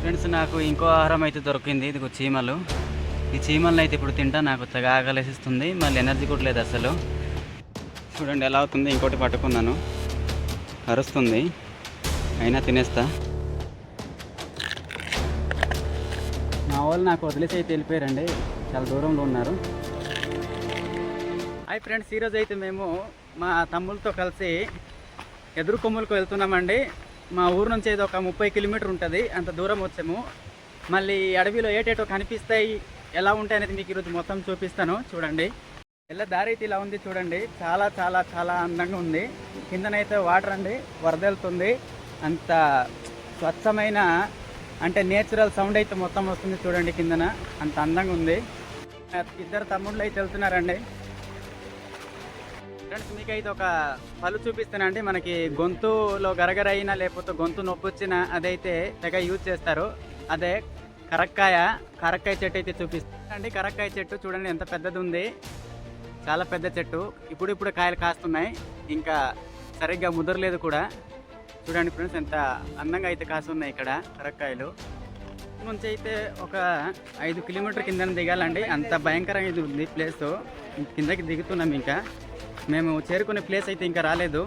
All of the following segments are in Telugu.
ఫ్రెండ్స్ నాకు ఇంకో ఆహారం అయితే దొరికింది. ఇది చీమలు. ఈ చీమలను అయితే ఇప్పుడు తింటా నాకు తెగ ఆకలేసిస్తుంది. మళ్ళీ ఎనర్జీ కూడా లేదు అసలు. చూడండి ఎలా అవుతుంది ఇంకోటి పట్టుకున్నాను. అరుస్తుంది. అయినా తినేస్తా. మా వాళ్ళు నాకు వదిలేసి అయితే వెళ్ళిపోయారండి. చాలా దూరంలో ఉన్నారు. హాయ్ ఫ్రెండ్స్ ఈరోజు అయితే మేము మా తమ్ముళ్ళతో కలిసి ఎదురు కొమ్ములకు వెళ్తున్నామండి. మా ఊరు నుంచి ఏదో ఒక ముప్పై కిలోమీటర్ ఉంటుంది అంత దూరం వచ్చాము. మళ్ళీ అడవిలో ఏటేటో కనిపిస్తాయి ఎలా ఉంటాయి అనేది మీకు ఈరోజు మొత్తం చూపిస్తాను చూడండి. వెళ్ళే దారి అయితే ఇలా ఉంది చూడండి. చాలా చాలా చాలా అందంగా ఉంది. కిందనైతే వాటర్ అండి వరదలుతుంది. అంత స్వచ్ఛమైన అంటే నేచురల్ సౌండ్ అయితే మొత్తం వస్తుంది చూడండి కిందన. అంత అందంగా ఉంది. ఇద్దరు తమ్ముళ్ళు అయితే వెళ్తున్నారండి. ఫ్రెండ్స్ మీకు అయితే ఒక పలు చూపిస్తానండి. మనకి గొంతులో గరగర అయినా లేకపోతే గొంతు నొప్పి వచ్చినా అదైతే తెగ యూజ్ చేస్తారు. అదే కరక్కాయ కరక్కాయ చెట్టు అయితే చూపిస్తానండి. కరక్కాయ చెట్టు చూడండి ఎంత పెద్దది ఉంది చాలా పెద్ద చెట్టు. ఇప్పుడు ఇప్పుడు కాయలు కాస్తున్నాయి. ఇంకా సరిగ్గా ముదరలేదు కూడా. చూడండి ఫ్రెండ్స్ ఎంత అందంగా అయితే కాస్తున్నాయి ఇక్కడ కరక్కాయలు. నుంచి అయితే ఒక ఐదు కిలోమీటర్ కింద దిగాలండి. అంత భయంకరంగా ఇది ఉంది ప్లేస్. కిందకి దిగుతున్నాం ఇంకా. మేము చేరుకునే ప్లేస్ అయితే ఇంకా రాలేదు.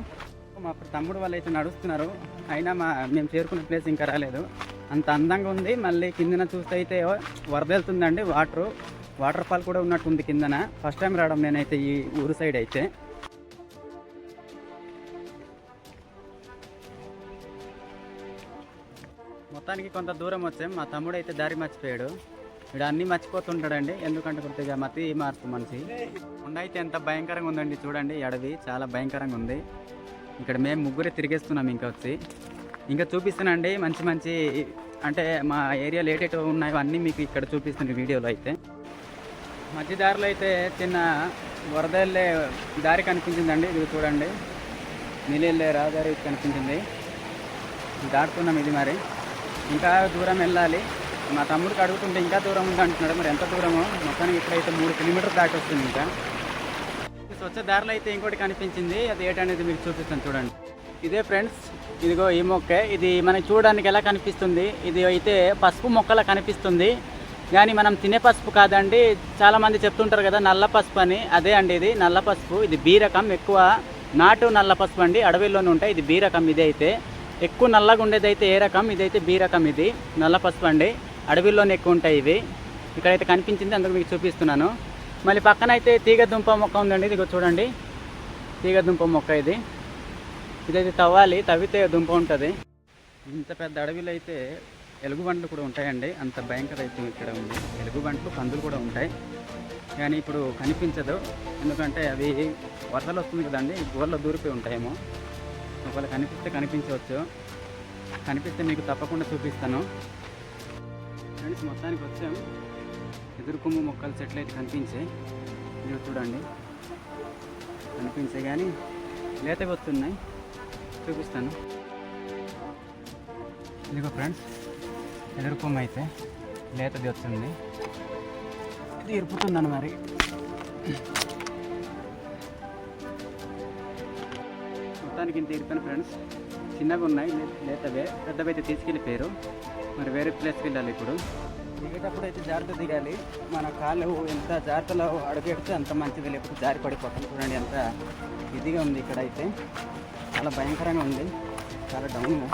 మా తమ్ముడు వాళ్ళు అయితే నడుస్తున్నారు. అయినా మా మేము చేరుకునే ప్లేస్ ఇంకా రాలేదు. అంత అందంగా ఉంది. మళ్ళీ కిందన చూస్తే అయితే వరదెళ్తుందండి వాటరు. వాటర్ వాటర్ ఫాల్ కూడా ఉన్నట్టుంది కిందన. ఫస్ట్ టైం రావడం నేనైతే ఈ ఊరు సైడ్ అయితే. మొత్తానికి కొంత దూరం వచ్చాం. మా తమ్ముడు అయితే దారి మర్చిపోయాడు. ఇక్కడ అన్నీ మర్చిపోతుంటాడండి. ఎందుకంటే కొద్దిగా మతి మార్పు మనిషి. ఉండైతే ఎంత భయంకరంగా ఉందండి చూడండి అడవి చాలా భయంకరంగా ఉంది. ఇక్కడ మేము ముగ్గురే తిరిగేస్తున్నాం ఇంకా వచ్చి. ఇంకా చూపిస్తానండి మంచి మంచి అంటే మా ఏరియాలో ఏటేటో ఉన్నాయో అన్నీ మీకు ఇక్కడ చూపిస్తుంది వీడియోలో అయితే. మధ్య దారిలో అయితే చిన్న వరద వెళ్ళే దారి కనిపించిందండి ఇది చూడండి. నీళ్ళెళ్ళే రహదారి కనిపించింది. దాటుతున్నాం ఇది మరి. ఇంకా దూరం వెళ్ళాలి. మా తమ్ముడికి అడుగుతుంటే ఇంకా దూరం ఉంది అంటున్నాడు. మరి ఎంత దూరమో? మొత్తానికి ఇప్పుడైతే మూడు కిలోమీటర్ దాటి వస్తుంది ఇంకా. స్వచ్ఛ దారిలో అయితే ఇంకోటి కనిపించింది. అది ఏంటనేది మీకు చూపిస్తాను చూడండి. ఇదే ఫ్రెండ్స్ ఇదిగో ఈ మొక్కే. ఇది మనకి చూడడానికి ఎలా కనిపిస్తుంది? ఇది అయితే పసుపు మొక్కలా కనిపిస్తుంది. కానీ మనం తినే పసుపు కాదండి. చాలామంది చెప్తుంటారు కదా నల్ల పసుపు అని. అదే అండి ఇది నల్ల పసుపు. ఇది బీ రకం. ఎక్కువ నాటు నల్ల పసుపు అండి. అడవిలోనే ఉంటాయి. ఇది బీ రకం ఇది అయితే ఎక్కువ నల్లగా ఉండేది అయితే ఏ రకం? ఇదైతే బీ రకం ఇది నల్ల పసుపు అండి. అడవిలోనే ఎక్కువ ఉంటాయి ఇవి. ఇక్కడైతే కనిపించింది అందుకు మీకు చూపిస్తున్నాను. మళ్ళీ పక్కన అయితే తీగదుంప మొక్క ఉందండి ఇది చూడండి. తీగదుంప మొక్క ఇది. ఇదైతే తవ్వాలి తవ్వితే దుంప ఉంటుంది. ఇంత పెద్ద అడవిలో అయితే ఎలుగుబంట్లు కూడా ఉంటాయండి. అంత భయంకర అయితే ఇక్కడ ఉంది. ఎలుగుబంట్లు పందులు కూడా ఉంటాయి. కానీ ఇప్పుడు కనిపించదు. ఎందుకంటే అవి వరదలు వస్తుంది కదండి గోళ్ళ దూరిపోయి ఉంటాయేమో. ఒకవేళ కనిపిస్తే కనిపించవచ్చు. కనిపిస్తే మీకు తప్పకుండా చూపిస్తాను. ఫ్రెండ్స్ మొత్తానికి వచ్చాము ఎదురుకొమ్ము మొక్కలు చెట్లు అయితే కనిపించాయి ఇవి చూడండి. కనిపించాయి కానీ లేతవి వస్తున్నాయి చూపిస్తాను. ఇదిగో ఫ్రెండ్స్ ఎదురుకొమ్మ అయితే లేతది వస్తుంది ఇది ఇరుపుతుందని మరి. మొత్తానికి ఇంత ఇరిపాను ఫ్రెండ్స్ చిన్నగా ఉన్నాయి లే- లేతవే. పెద్దవి అయితే తీసుకెళ్ళిపోయారు మరి వేరే ప్లేస్కి వెళ్ళాలి ఇప్పుడు? దిగేటప్పుడు అయితే జాగ్రత్త దిగాలి. మన కాళ్ళు ఎంత జాగ్రత్తలో అడుగెడితే అంత మంచిది లేకపోతే జారి పడిపోతుంది చూడండి ఎంత ఇదిగా ఉంది ఇక్కడ అయితే చాలా భయంకరంగా ఉంది. చాలా డౌన్గా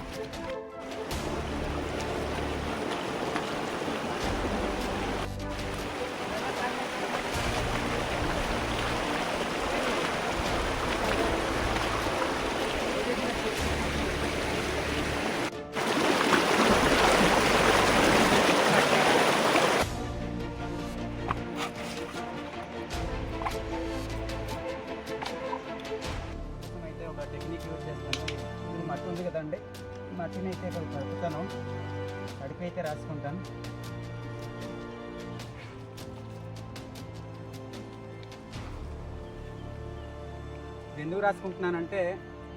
ఉంది కదండి. మట్టిని అయితే ఇక్కడ కడుపుతాను కడిపి అయితే రాసుకుంటాను. ఎందుకు రాసుకుంటున్నానంటే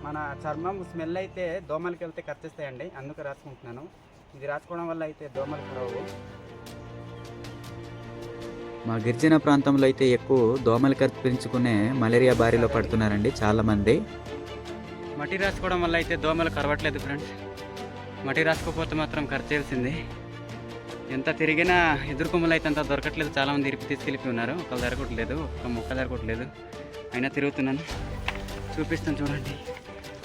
మన చర్మం స్మెల్ అయితే దోమలకి వెళ్తే కరిచేస్తాయండి. అందుకు రాసుకుంటున్నాను. ఇది రాసుకోవడం వల్ల అయితే దోమలు రావు మా గిరిజన ప్రాంతంలో అయితే ఎక్కువ దోమలు కత్తిరించుకునే మలేరియా బారిలో పడుతున్నారండి చాలామంది. మట్టి రాసుకోవడం వల్ల అయితే దోమలు కరవట్లేదు ఫ్రెండ్స్ మట్టి రాసుకోకపోతే మాత్రం ఖర్చేయాల్సింది ఎంత తిరిగినా ఎదురు కొమ్మలు అయితే అంత దొరకట్లేదు. చాలామంది ఇరిపి తీసుకెళ్ళిపోయి ఉన్నారు. ఒకళ్ళు దొరకట్లేదు ఒక మొక్క దొరకట్లేదు అయినా తిరుగుతున్నాను. చూపిస్తాను చూడండి.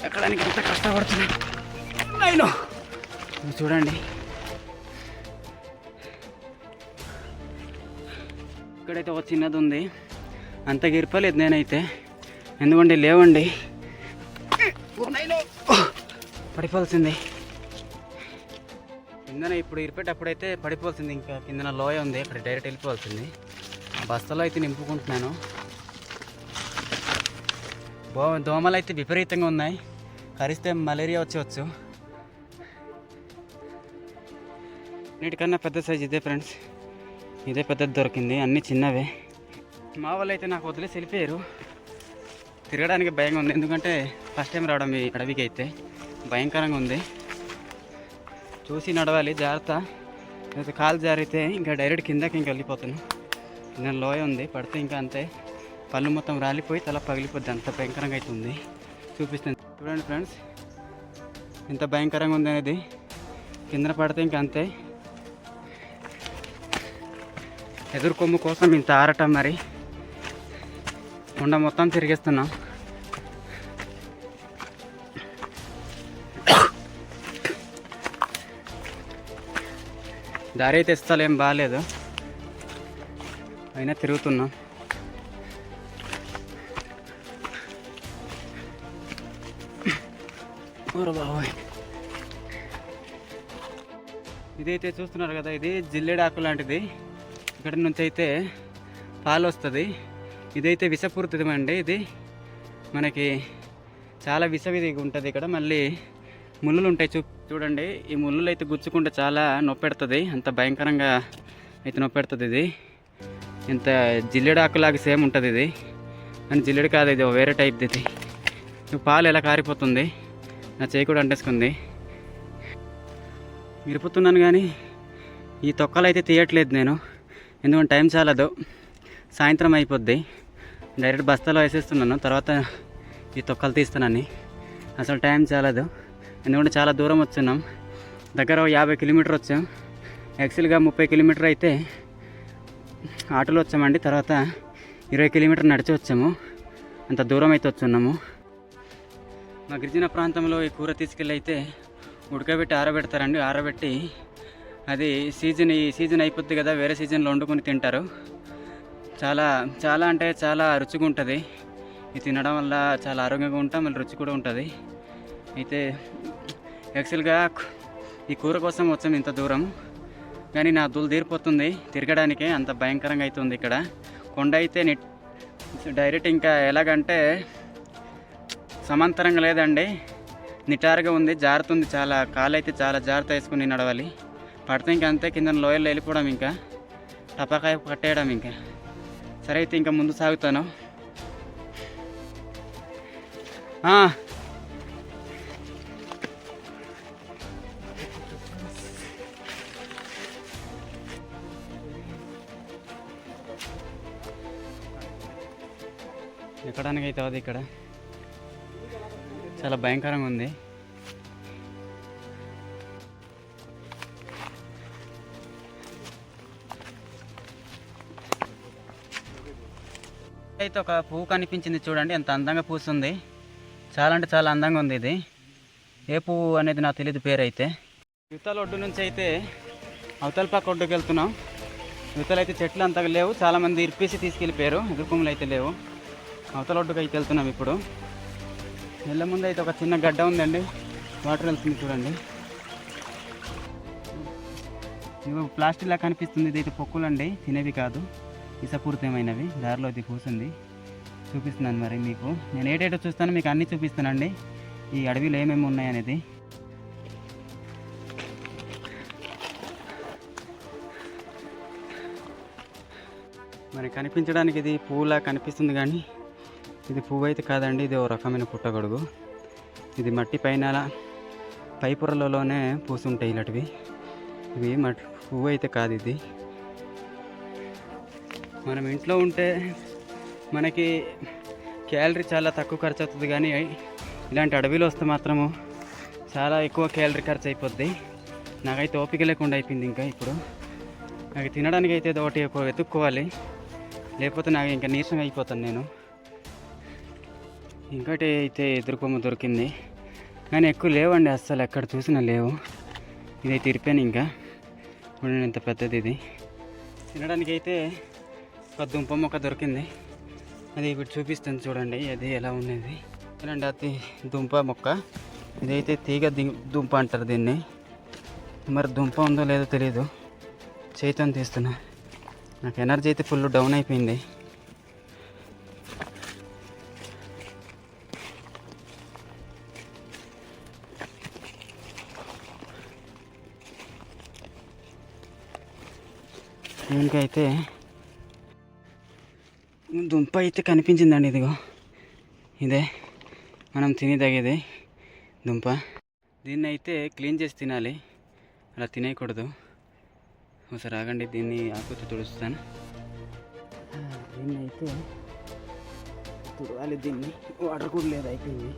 ఎక్కడానికి ఎంత కష్టపడుతున్నాను? చూడండి. ఇక్కడైతే ఒక చిన్నది ఉంది. అంత గిరిపలేదు నేనైతే. ఎందుకంటే లేవండి. పడిపోవాల్సింది. కిందన ఇప్పుడు ఇరిపేటప్పుడైతే పడిపోవాల్సింది ఇంకా కిందన లోయ ఉంది ఇక్కడ డైరెక్ట్ వెళ్ళిపోవాల్సింది. బస్తలో అయితే నింపుకుంటున్నాను. బో దోమలు అయితే విపరీతంగా ఉన్నాయి. కరిస్తే మలేరియా వచ్చేవచ్చు అన్నిటికన్నా పెద్ద సైజ్ ఇదే ఫ్రెండ్స్ ఇదే పెద్దది దొరికింది అన్నీ చిన్నవే. మా వాళ్ళు అయితే నాకు వదిలేసి వెళ్ళిపోయారు. తిరగడానికి భయంగా ఉంది. ఎందుకంటే ఫస్ట్ టైం రావడం ఈ అడవికి అయితే భయంకరంగా ఉంది. చూసి నడవాలి జాగ్రత్త. అయితే కాలు జారితే ఇంకా డైరెక్ట్ కిందకి ఇంకా వెళ్ళిపోతాను కింద లోయ ఉంది పడితే ఇంకా అంతే. పళ్ళు మొత్తం రాలిపోయి తల పగిలిపోద్ది. అంత భయంకరంగా అయితే ఉంది. చూపిస్తాను. చూడండి ఫ్రెండ్స్ ఎంత భయంకరంగా ఉంది అనేది. కింద పడితే ఇంకా అంతే. ఎదురు కొమ్ము కోసం ఇంత ఆరటం మరి. ఉండ మొత్తం తిరిగేస్తున్నాం. దారి అయితే ఇస్తాలేం బాగాలేదు అయినా తిరుగుతున్నాం. బాబోయ్. ఇదైతే చూస్తున్నారు కదా ఇది జిల్లేడాకు లాంటిది. ఇక్కడ నుంచి అయితే పాలు వస్తుంది. ఇదైతే విషపూరితమండి ఇది మనకి చాలా విషవిధి ఉంటుంది ఇక్కడ. మళ్ళీ ముళ్ళులు ఉంటాయి చూ చూడండి. ఈ ముళ్ళులు అయితే గుచ్చుకుంటే చాలా నొప్పెడుతుంది. అంత భయంకరంగా అయితే నొప్పెడుతుంది ఇది ఇంత జిల్లెడాకులాగా సేమ్ ఉంటుంది ఇది అని జిల్లెడు కాదు ఇది ఓ వేరే టైప్ది ఇది పాలు ఎలా కారిపోతుంది? నా చేయి కూడా అంటేసుకుంది. విరుపుతున్నాను కానీ ఈ తొక్కలు అయితే తీయట్లేదు నేను. ఎందుకంటే టైం చాలదు. సాయంత్రం అయిపోద్ది. డైరెక్ట్ బస్తాలో వేసేస్తున్నాను. తర్వాత ఈ తొక్కలు తీస్తానని. అసలు టైం చాలదు. ఎందుకంటే చాలా దూరం వచ్చున్నాం. దగ్గర యాభై కిలోమీటర్ వచ్చాం. యాక్చువల్గా ముప్పై కిలోమీటర్ అయితే ఆటోలో వచ్చామండి. తర్వాత ఇరవై కిలోమీటర్ నడిచి వచ్చాము. అంత దూరం అయితే వచ్చున్నాము. మా గిరిజన ప్రాంతంలో ఈ కూర తీసుకెళ్ళి అయితే ఉడకబెట్టి ఆరబెడతారండి. ఆరబెట్టి అది సీజన్ ఈ సీజన్ అయిపోద్ది కదా వేరే సీజన్లో వండుకొని తింటారు. చాలా చాలా అంటే చాలా రుచిగా ఉంటుంది. ఇది తినడం వల్ల చాలా ఆరోగ్యంగా ఉంటాం మళ్ళీ రుచి కూడా ఉంటుంది. అయితే యాక్చువల్గా ఈ కూర కోసం వచ్చాం ఇంత దూరం. కానీ నా దులు తీరిపోతుంది. తిరగడానికే అంత భయంకరంగా అవుతుంది ఇక్కడ. కొండ అయితే నెట్ డైరెక్ట్ ఇంకా ఎలాగంటే సమాంతరంగా లేదండి. నిటారుగా ఉంది జారుతుంది చాలా. కాలు అయితే చాలా జాగ్రత్త వేసుకుని నడవాలి. పడితే ఇంకా అంతే కింద లోయల్లో వెళ్ళిపోవడం ఇంకా. టపాకాయ కట్టేయడం ఇంకా. సరే అయితే ఇంకా ముందు సాగుతాను. ఎక్కడానికి అయితే అది ఇక్కడ. చాలా భయంకరంగా ఉంది. అయితే ఒక పువ్వు కనిపించింది చూడండి ఎంత అందంగా పూస్తుంది. చాలా అంటే చాలా అందంగా ఉంది ఇది. ఏ పువ్వు అనేది నాకు తెలియదు పేరు అయితే యువతల ఒడ్డు నుంచి అయితే అవతల పక్క ఒడ్డుకి వెళ్తున్నాం. యువతలు అయితే చెట్లు అంతగా లేవు. చాలామంది ఇరిపేసి తీసుకెళ్ళిపోయారు. ఎదుర్కొమ్మలు అయితే లేవు. అవతల ఒడ్డుకు అయితే వెళ్తున్నాం ఇప్పుడు. వెళ్ళే ముందు అయితే ఒక చిన్న గడ్డ ఉందండి. వాటర్ వెళ్తుంది చూడండి. ఇవి ప్లాస్టిక్ కనిపిస్తుంది. ఇది పొక్కులండి. తినేవి కాదు. ఇసపూరితమైనవి. దారిలో ఇది కూసింది. చూపిస్తున్నాను మరి మీకు. నేను ఏటేటో చూస్తాను మీకు అన్నీ చూపిస్తానండి. ఈ అడవిలో ఏమేమి ఉన్నాయనేది. మరి కనిపించడానికి ఇది పువ్వులా కనిపిస్తుంది కానీ ఇది పువ్వు అయితే కాదండి. ఇది ఓ రకమైన పుట్టగొడుగు. ఇది మట్టి పైన పై పొరలలోనే పూసుంటాయి ఇలాంటివి. ఇవి మట్టి పువ్వు అయితే కాదు ఇది. మనం ఇంట్లో ఉంటే మనకి క్యాలరీ చాలా తక్కువ ఖర్చు అవుతుంది కానీ ఇలాంటి అడవిలో వస్తే మాత్రము చాలా ఎక్కువ క్యాలరీ ఖర్చు అయిపోద్ది. నాకైతే ఓపిక లేకుండా అయిపోయింది ఇంకా ఇప్పుడు. నాకు తినడానికి అయితే ఒకటి వెతుక్కోవాలి. లేకపోతే నాకు ఇంకా నీరసంగా అయిపోతాను నేను. ఇంకోటి అయితే ఎదురుకొమ్మ దొరికింది. కానీ ఎక్కువ లేవండి అస్సలు ఎక్కడ చూసినా లేవు. ఇదైతే ఇరిపాను ఇంకా. ఇంత పెద్దది ఇది. తినడానికి అయితే ఒక దుంప మొక్క దొరికింది. అది ఇప్పుడు చూపిస్తాను చూడండి అది ఎలా ఉన్నది. చూడండి అది దుంప మొక్క. ఇదైతే తీగ దుంప అంటారు దీన్ని. మరి దుంప ఉందో లేదో తెలియదు చేతను తీస్తున్నా. నాకు ఎనర్జీ అయితే ఫుల్ డౌన్ అయిపోయింది. దీనికైతే దుంప అయితే కనిపించిందండి ఇదిగో. ఇదే మనం తినేదగేది దుంప. దీన్ని అయితే క్లీన్ చేసి తినాలి. అలా తినేయకూడదు. ఒకసారి ఆగండి దీన్ని ఆకుతో తుడుస్తాను. దీన్ని అయితే తుడవాలి దీన్ని. వాటర్ కూడా లేదు అయిపోయింది.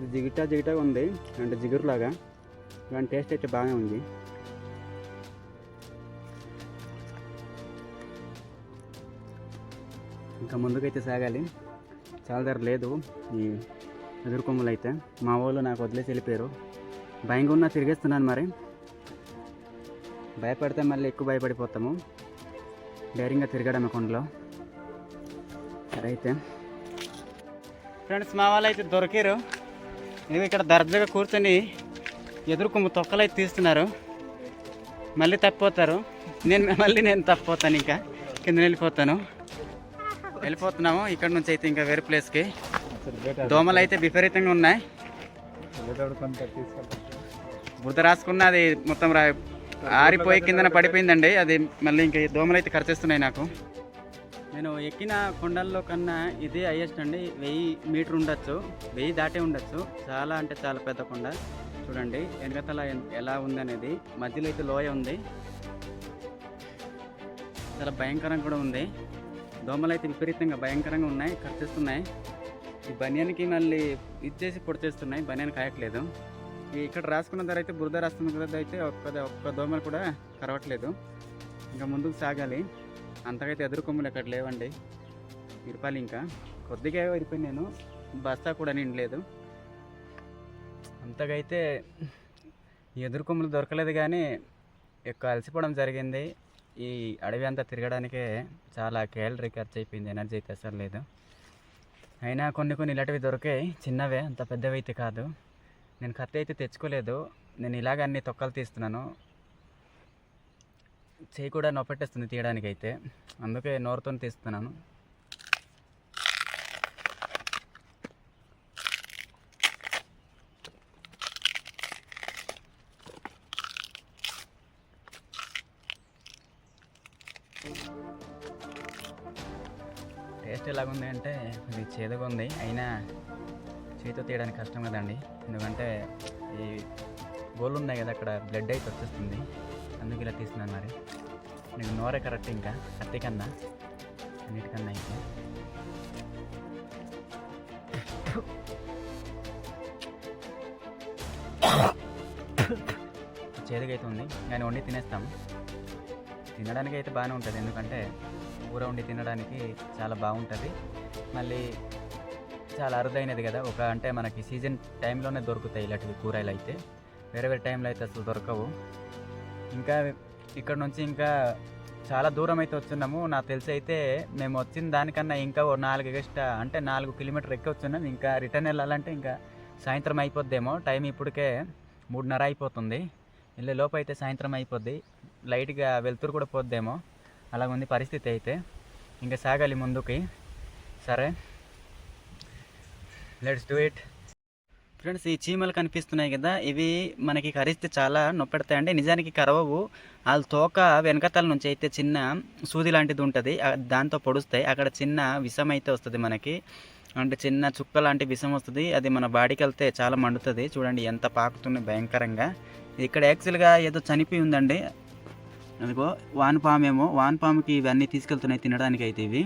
కొద్ది జిగిటా జిగిటాగా ఉంది. అంటే జిగురులాగా. కానీ టేస్ట్ అయితే బాగానే ఉంది. ఇంకా ముందుకైతే సాగాలి. చాలా ధర లేదు ఈ ఎదురు కొమ్ములు అయితే. మా వాళ్ళు నాకు వదిలేసి వెళ్ళిపోయారు. భయంగా ఉన్నా తిరిగేస్తున్నాను మరి. భయపడితే మళ్ళీ ఎక్కువ భయపడిపోతాము. ధైర్యంగా తిరగడం కొండలో. సరే అయితే. ఫ్రెండ్స్ మా వాళ్ళు అయితే దొరికారు. ఇది ఇక్కడ దర్జాగా కూర్చొని ఎదురు కొమ్ము తొక్కలు అయితే తీస్తున్నారు. మళ్ళీ తప్పిపోతారు. నేను మళ్ళీ నేను తప్పిపోతాను ఇంకా. కింద వెళ్ళిపోతాను వెళ్ళిపోతున్నాము. ఇక్కడ నుంచి అయితే ఇంకా వేరే ప్లేస్కి దోమలు అయితే విపరీతంగా ఉన్నాయి. బురద రాసుకున్నది మొత్తం రా ఆరిపోయి కిందన పడిపోయిందండి. అది మళ్ళీ ఇంకా దోమలు అయితే ఖర్చేస్తున్నాయి నాకు. నేను ఎక్కిన కొండల్లో కన్నా ఇదే హైయెస్ట్ అండి. వెయ్యి మీటర్ ఉండొచ్చు వెయ్యి దాటే ఉండొచ్చు. చాలా అంటే చాలా పెద్ద కొండ. చూడండి వెనకతల ఎలా ఎలా ఉందనేది. మధ్యలో అయితే లోయ ఉంది. చాలా భయంకరంగా కూడా ఉంది. దోమలు అయితే విపరీతంగా భయంకరంగా ఉన్నాయి ఖర్చిస్తున్నాయి ఈ బనియానికి మళ్ళీ ఇచ్చేసి పొడిచేస్తున్నాయి బనియాన్ కాయట్లేదు. ఇక్కడ రాసుకున్న ధర అయితే బురద రాస్తున్న ధర అయితే ఒక్క ఒక్క దోమలు కూడా కరవట్లేదు. ఇంకా ముందుకు సాగాలి. అంతకైతే ఎదురు కొమ్ములు ఎక్కడ లేవండి. ఇరపాలి ఇంకా. కొద్దిగా ఇరిపోయి నేను బస్తా కూడా నిండలేదు. అంతకైతే ఈ ఎదురు కొమ్ములు దొరకలేదు కానీ ఎక్కువ అలసిపోవడం జరిగింది. ఈ అడవి అంతా తిరగడానికే చాలా క్యాలరీ ఖర్చు అయిపోయింది ఎనర్జీ అయితే అసలు లేదు. అయినా కొన్ని కొన్ని ఇలాంటివి దొరికాయి. చిన్నవే అంత పెద్దవి అయితే కాదు. నేను కత్తి అయితే తెచ్చుకోలేదు. నేను ఇలాగ అన్ని తొక్కలు తీస్తున్నాను. చేయి కూడా నొప్పెట్టేస్తుంది తీయడానికి అయితే అందుకే నోరుతో తీస్తున్నాను. టేస్ట్ ఎలాగుంది అంటే ఇది చేదుగా ఉంది. అయినా చేతితో తీయడానికి కష్టం కదండి. ఎందుకంటే ఈ గోళ్ళు ఉన్నాయి కదా అక్కడ బ్లడ్ అయితే వచ్చేస్తుంది. అందుకు ఇలా తీసుకున్నాను మరి. నీకు నోరే కరెక్ట్ ఇంకా? కత్తి కన్నా? అన్నిటికన్నా అయితే చేదుగా అయితే ఉంది కానీ వండి తినేస్తాం. తినడానికి అయితే బాగానే ఉంటుంది ఎందుకంటే కూర వండి తినడానికి చాలా బాగుంటుంది. మళ్ళీ చాలా అరుదైనది కదా ఒక అంటే మనకి సీజన్ టైంలోనే దొరుకుతాయి ఇలాంటివి కూరలు అయితే. వేరే వేరే టైంలో అయితే అసలు దొరకవు. ఇంకా ఇక్కడ నుంచి ఇంకా చాలా దూరం అయితే వచ్చున్నాము. నాకు తెలిసి అయితే మేము వచ్చిన దానికన్నా ఇంకా ఓ నాలుగు ఎక్స్ట్రా అంటే నాలుగు కిలోమీటర్ ఎక్కి వచ్చున్నాం. ఇంకా రిటర్న్ వెళ్ళాలంటే ఇంకా సాయంత్రం అయిపోద్దేమో. టైం ఇప్పటికే మూడున్నర అయిపోతుంది. వెళ్ళే లోపు అయితే సాయంత్రం అయిపోద్ది. లైట్గా వెళ్తురు కూడా పోద్దేమో. అలా ఉంది పరిస్థితి అయితే. ఇంకా సాగాలి ముందుకి. సరే. లెట్స్ డూ ఇట్ ఫ్రెండ్స్ ఈ చీమలు కనిపిస్తున్నాయి కదా ఇవి మనకి కరిస్తే చాలా నొప్పెడతాయండి. నిజానికి కరవవు. వాళ్ళ తోక వెనకతల నుంచి అయితే చిన్న సూది లాంటిది ఉంటుంది. దాంతో పొడుస్తాయి. అక్కడ చిన్న విషం అయితే వస్తుంది మనకి. అంటే చిన్న చుక్క లాంటి విషం వస్తుంది. అది మన బాడీకి వెళ్తే చాలా మండుతుంది. చూడండి ఎంత పాకుతుంది భయంకరంగా. ఇక్కడ యాక్చువల్గా ఏదో చనిపోయి ఉందండి. అదిగో వానపామేమో వానపాముకి ఇవన్నీ తీసుకెళ్తున్నాయి తినడానికి అయితే ఇవి.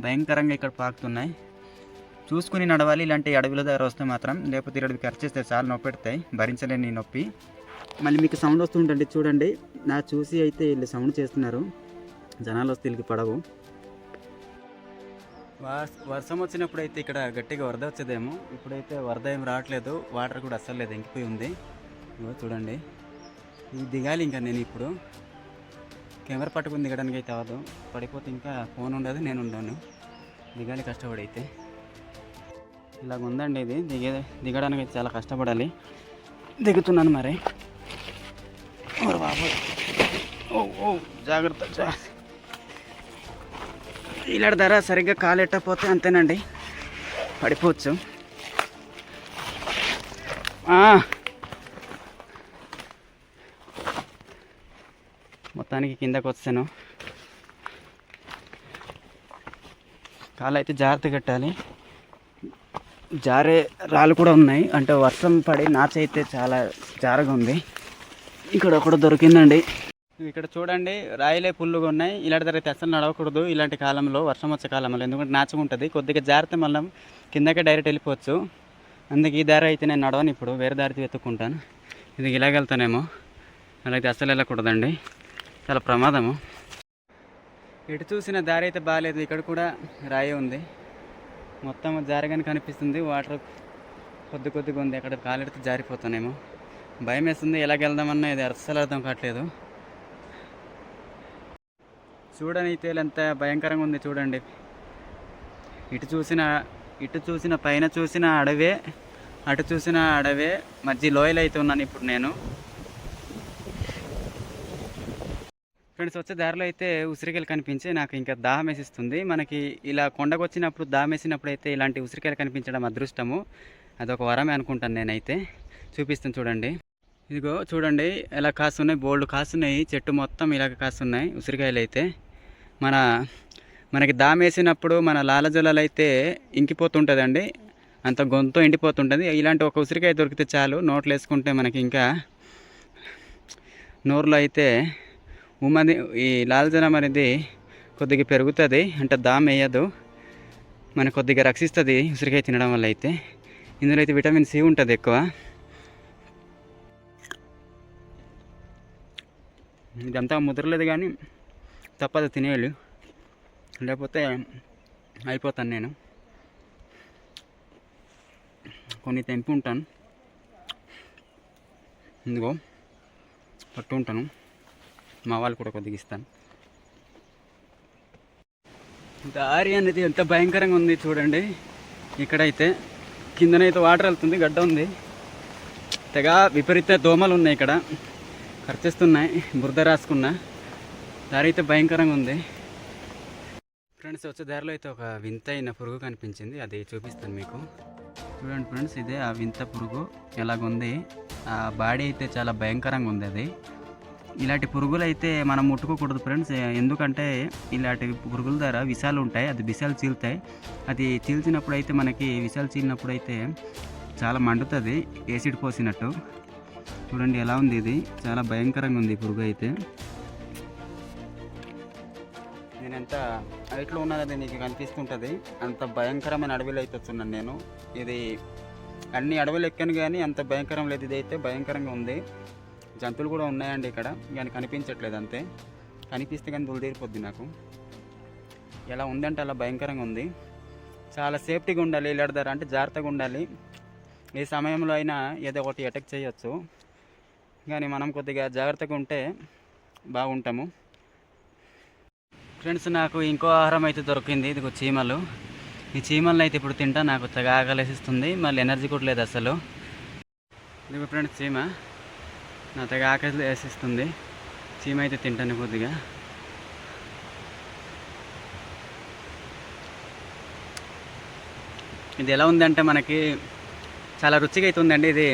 భయంకరంగా ఇక్కడ పాకుతున్నాయి. చూసుకుని నడవాలి ఇలాంటి అడవిల దగ్గర వస్తే మాత్రం లేకపోతే ఇక్కడ ఖర్చేస్తే చాలా నొప్పి పెడతాయి. భరించలేని నొప్పి. మళ్ళీ మీకు సౌండ్ వస్తుంటండి చూడండి. నా చూసి అయితే వీళ్ళు సౌండ్ చేస్తున్నారు. జనాలు వస్తే వీళ్ళకి పడవు. వర్షం వచ్చినప్పుడు అయితే ఇక్కడ గట్టిగా వరద వచ్చేదేమో. ఇప్పుడైతే వరద ఏం రావట్లేదు. వాటర్ కూడా అస్సలు లేదు ఎంకిపోయి ఉంది. చూడండి. ఇది దిగాలి ఇంకా నేను ఇప్పుడు. కెమెరా పట్టుకుని దిగడానికి అయితే అవ్వదు. పడిపోతే ఇంకా ఫోన్ ఉండదు నేను ఉండను. దిగాలి కష్టపడి అయితే ఇలాగ ఉందండి ఇది. దిగే దిగడానికి అయితే చాలా కష్టపడాలి. దిగుతున్నాను మరి. ఓరి ఓ ఓ జాగ్రత్త ఇలాంటి ధర సరిగ్గా కాలు ఎట్టకపోతే అంతేనండి. పడిపోవచ్చు. మొత్తానికి కిందకు వచ్చాను. కాలు అయితే జాగ్రత్త కట్టాలి. జారే రాళ్ళు కూడా ఉన్నాయి. అంటే వర్షం పడి నాచ అయితే చాలా జారగా ఉంది. ఇక్కడ ఒకటి దొరికిందండి. ఇక్కడ చూడండి రాయిలే పుల్లుగా ఉన్నాయి. ఇలాంటి ధర అయితే అసలు నడవకూడదు. ఇలాంటి కాలంలో వర్షం వచ్చే కాలంలో. ఎందుకంటే నాచుకుంటుంది ఉంటుంది. కొద్దిగా జారితే మళ్ళీ కిందకే డైరెక్ట్ వెళ్ళిపోవచ్చు. అందుకే ఈ దారి అయితే నేను నడవను ఇప్పుడు. వేరే దారి వెతుక్కుంటాను. ఇది ఇలాగెళ్తానేమో. అలాగే అసలు వెళ్ళకూడదండి. చాలా ప్రమాదము. ఎటు చూసిన దారి అయితే బాగాలేదు. ఇక్కడ కూడా రాయి ఉంది. మొత్తం జారగానే కనిపిస్తుంది. వాటర్ కొద్ది కొద్దిగా ఉంది. అక్కడ కాలెడితే జారిపోతానేమో. భయం వేస్తుంది. ఎలాగెళ్దామన్నా ఇది అస్సలు అర్థం కావట్లేదు. చూడనైతే ఎంత భయంకరంగా ఉంది చూడండి. ఇటు చూసిన ఇటు చూసిన పైన చూసిన అడవే అటు చూసిన అడవే మధ్య లోయలు అయితే ఉన్నాను ఇప్పుడు నేను. ఫ్రెండ్స్ వచ్చే దారిలో అయితే ఉసిరికాయలు కనిపించి నాకు ఇంకా దాహం వేసిస్తుంది. మనకి ఇలా కొండకు వచ్చినప్పుడు దాహం వేసినప్పుడు అయితే ఇలాంటి ఉసిరికాయలు కనిపించడం అదృష్టము. అదొక వరమే అనుకుంటాను నేనైతే. చూపిస్తాను చూడండి. ఇదిగో చూడండి ఎలా కాస్తున్నాయి బోల్డ్ కాస్తున్నాయి చెట్టు మొత్తం ఇలాగ కాస్తున్నాయి ఉసిరికాయలు అయితే. మన మనకి దాహం వేసినప్పుడు మన లాలజలాలు అయితే ఇంకిపోతుంటుందండి. అంత గొంతు ఎండిపోతుంటుంది. ఇలాంటి ఒక ఉసిరికాయ దొరికితే చాలు నోట్లు వేసుకుంటే మనకి ఇంకా నోరులో అయితే ఉమ్మది ఈ లాలజలం అనేది కొద్దిగా పెరుగుతుంది అంటే దామ్ వేయదు మన కొద్దిగా రక్షిస్తుంది ఉసిరికాయ తినడం వల్ల అయితే. ఇందులో అయితే విటమిన్ సి ఉంటుంది ఎక్కువ. ఇదంతా ముదరలేదు కానీ తప్పదు తినేయాలి లేకపోతే అయిపోతాను నేను. కొన్ని తెంపి ఉంటాను ఇందుకో పట్టు ఉంటాను మా వాళ్ళు కూడా కొద్దిగా ఇస్తాను. దారి అనేది ఎంత భయంకరంగా ఉంది చూడండి. ఇక్కడైతే కిందనైతే వాటర్ వెళ్తుంది గడ్డ ఉంది. తెగ విపరీత దోమలు ఉన్నాయి ఇక్కడ. ఖర్చిస్తున్నాయి బురద రాసుకున్నా. దారి అయితే భయంకరంగా ఉంది. ఫ్రెండ్స్ వచ్చే దారిలో అయితే ఒక వింత అయిన పురుగు కనిపించింది. అది చూపిస్తాను మీకు. చూడండి ఫ్రెండ్స్ ఇదే ఆ వింత పురుగు. ఎలాగుంది? ఆ బాడీ అయితే చాలా భయంకరంగా ఉంది అది. ఇలాంటి పురుగులు అయితే మనం ముట్టుకోకూడదు ఫ్రెండ్స్. ఎందుకంటే ఇలాంటి పురుగుల ద్వారా విషాలు ఉంటాయి అది విషాలు చీలుతాయి. అది చీల్చినప్పుడు అయితే మనకి విషాలు చీలినప్పుడు అయితే చాలా మండుతుంది ఏసిడ్ పోసినట్టు. చూడండి ఎలా ఉంది ఇది. చాలా భయంకరంగా ఉంది పురుగు అయితే. నేను ఎంత హైట్లో ఉన్నది నీకు కనిపిస్తుంటుంది. అంత భయంకరమైన అడవిలో అయితే వచ్చున్నాను నేను. ఇది అన్ని అడవులు ఎక్కాను కానీ అంత భయంకరం లేదు. ఇది అయితే భయంకరంగా ఉంది. జంతువులు కూడా ఉన్నాయండి ఇక్కడ. కానీ కనిపించట్లేదు అంతే. కనిపిస్తే కానీ దులిదీరిపోద్ది నాకు. ఎలా ఉందంటే అలా భయంకరంగా ఉంది. చాలా సేఫ్టీగా ఉండాలి ఇలాంటి అంటే జాగ్రత్తగా ఉండాలి. ఏ సమయంలో అయినా ఏదో ఒకటి అటాక్ చేయొచ్చు. కానీ మనం కొద్దిగా జాగ్రత్తగా ఉంటే బాగుంటాము. ఫ్రెండ్స్ నాకు ఇంకో ఆహారం అయితే దొరికింది. ఇది చీమలు. ఈ చీమలను అయితే ఇప్పుడు తింటా. నాకు తెగ ఆకలేసిస్తుంది. మళ్ళీ ఎనర్జీ కూడా లేదు అసలు. ఇది ఫ్రెండ్స్ చీమ. నా తెగ ఆకలి వేసిస్తుంది. చీమ అయితే తింటాను కొద్దిగా. ఇది ఎలా ఉందంటే మనకి చాలా రుచిగా అయితే ఉందండి ఇది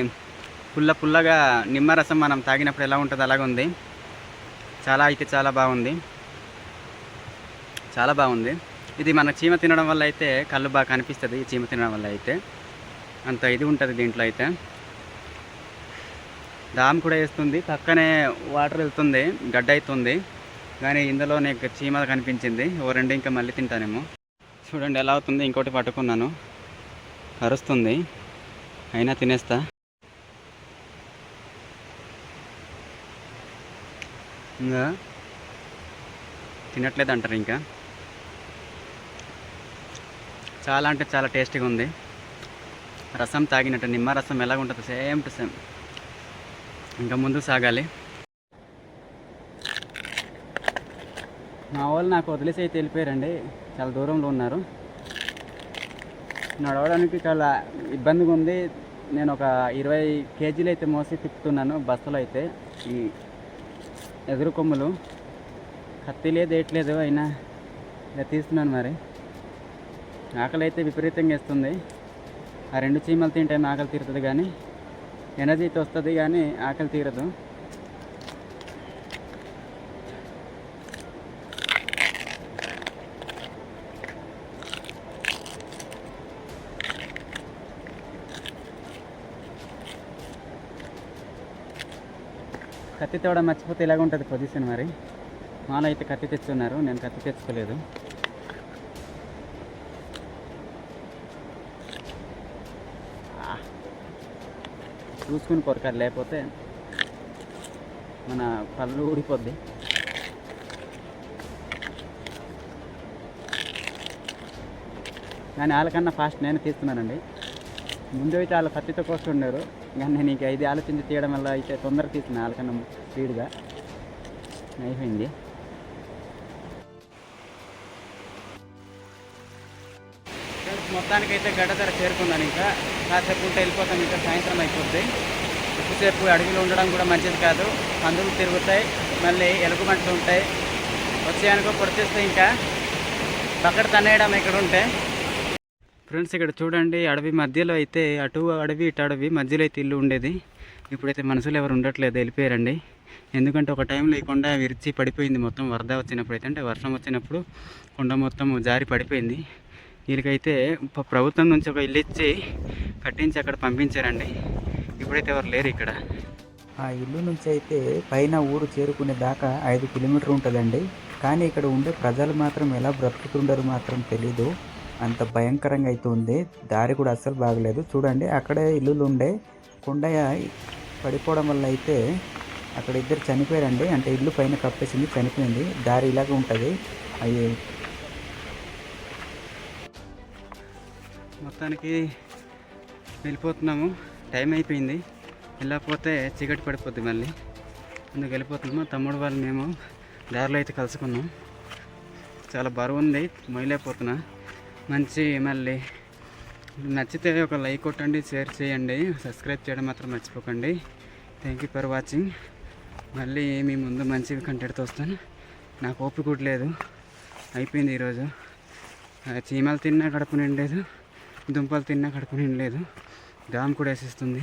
పుల్ల పుల్లగా నిమ్మరసం మనం తాగినప్పుడు ఎలా ఉంటుంది అలాగ ఉంది. చాలా అయితే చాలా బాగుంది. చాలా బాగుంది. ఇది మన చీమ తినడం వల్ల అయితే కళ్ళు బాగా కనిపిస్తుంది. ఈ చీమ తినడం వల్ల అయితే. అంత ఇది ఉంటుంది దీంట్లో అయితే. దామ్ కూడా వేస్తుంది. పక్కనే వాటర్ వెళ్తుంది. గడ్డ అవుతుంది. కానీ ఇందులో నీకు చీమ కనిపించింది. ఓ రెండు ఇంకా మళ్ళీ తింటానేమో. చూడండి ఎలా అవుతుంది. ఇంకోటి పట్టుకున్నాను. కరుస్తుంది అయినా తినేస్తా. ఇంకా తినట్లేదు అంటారు ఇంకా. చాలా అంటే చాలా టేస్టీగా ఉంది. రసం తాగినట్టు నిమ్మ రసం ఎలాగ ఉంటుంది సేమ్ టు సేమ్. ఇంకా ముందు సాగాలి. మా వాళ్ళు నాకు వదిలేసి అయితే వెళ్ళిపోయారండి. చాలా దూరంలో ఉన్నారు. నడవడానికి చాలా ఇబ్బందిగా ఉంది. నేను ఒక ఇరవై కేజీలు అయితే మోసి తిప్పుతున్నాను బస్సులో అయితే. ఈ ఎదురు కొమ్ములు. కత్తి లేదు ఏట్లేదు అయినా ఇలా తీస్తున్నాను మరి. ఆకలి అయితే విపరీతంగా వేస్తుంది. ఆ రెండు చీమలు తింటే ఆకలి తీరుతుంది కానీ ఎనర్జీ వస్తుంది కానీ ఆకలి తీరదు. కత్తి తేవడం మర్చిపోతే ఇలాగ ఉంటుంది పొజిషన్ మరి. మాలో అయితే కత్తి తెచ్చున్నారు నేను కత్తి తెచ్చుకోలేదు. చూసుకుని కొరకాలి. లేకపోతే మన పళ్ళు ఊడిపోద్ది. కానీ వాళ్ళకన్నా ఫాస్ట్ నేను తీస్తున్నానండి. ముందు అయితే వాళ్ళు కత్తితో కోస్తుండారు కానీ నేను ఇంక ఇది ఆలోచించి తీయడం వల్ల అయితే తొందరగా తీస్తున్నాను వాళ్ళకన్నా స్పీడ్గా అయిపోయింది. మొత్తానికైతే మొత్తానికి అయితే గడ్డ ధర చేరుకున్నాను ఇంకా కాసేపు ఉంటే వెళ్ళిపోతాం ఇంకా సాయంత్రం అయిపోద్ది. ఎక్కువసేపు అడవిలో ఉండడం కూడా మంచిది కాదు. పందులు తిరుగుతాయి మళ్ళీ ఎలుగుబంట్లు ఉంటాయి. వచ్చేయనుకో పొడిచేస్తే ఇంకా పక్కడ తన్నేయడం ఇక్కడ ఉంటే. ఫ్రెండ్స్ ఇక్కడ చూడండి అడవి మధ్యలో అయితే అటు అడవి ఇటు అడవి మధ్యలో అయితే ఇల్లు ఉండేది. ఇప్పుడైతే మనుషులు ఎవరు ఉండట్లేదు వెళ్ళిపోయారండి. ఎందుకంటే ఒక టైంలో ఈ కొండ విరిచి పడిపోయింది మొత్తం. వరద వచ్చినప్పుడు అయితే అంటే వర్షం వచ్చినప్పుడు కొండ మొత్తం జారి పడిపోయింది. వీరికైతే ప్రభుత్వం నుంచి ఒక ఇల్లు ఇచ్చి కట్టించి అక్కడ పంపించారండి. ఇప్పుడైతే ఎవరు లేరు ఇక్కడ. ఆ ఇల్లు నుంచి అయితే పైన ఊరు చేరుకునే దాకా ఐదు కిలోమీటర్ ఉంటుందండి. కానీ ఇక్కడ ఉండే ప్రజలు మాత్రం ఎలా బ్రతుకుతుండరు మాత్రం తెలీదు. అంత భయంకరంగా అయితే ఉంది. దారి కూడా అస్సలు బాగలేదు. చూడండి అక్కడే ఇల్లులు ఉండే కొండయ్య పడిపోవడం వల్ల అయితే అక్కడ ఇద్దరు చనిపోయారండి. అంటే ఇల్లు పైన కప్పేసింది చనిపోయింది. దారి ఇలాగ ఉంటుంది. అవి మొత్తానికి వెళ్ళిపోతున్నాము. టైం అయిపోయింది. వెళ్ళకపోతే చీకటి పడిపోద్ది మళ్ళీ. అందుకు వెళ్ళిపోతున్నాము. తమ్ముడు వాళ్ళు మేము దారిలో అయితే కలుసుకున్నాం. చాలా బరువు ఉంది. మొయలేకపోతున్నా మంచి మళ్ళీ నచ్చితే ఒక లైక్ కొట్టండి షేర్ చేయండి. సబ్స్క్రైబ్ చేయడం మాత్రం మర్చిపోకండి. థ్యాంక్ యూ ఫర్ వాచింగ్ మళ్ళీ మీ ముందు మంచి కంటెంట్తో వస్తాను. నాకు ఓపిక కూడా లేదు. అయిపోయింది ఈరోజు. చీమలు తిన్నా కడుపు నిండేది. దుంపలు తిన్నా కడుపు నిండలేదు. దామ్ కూడా వేసేస్తుంది.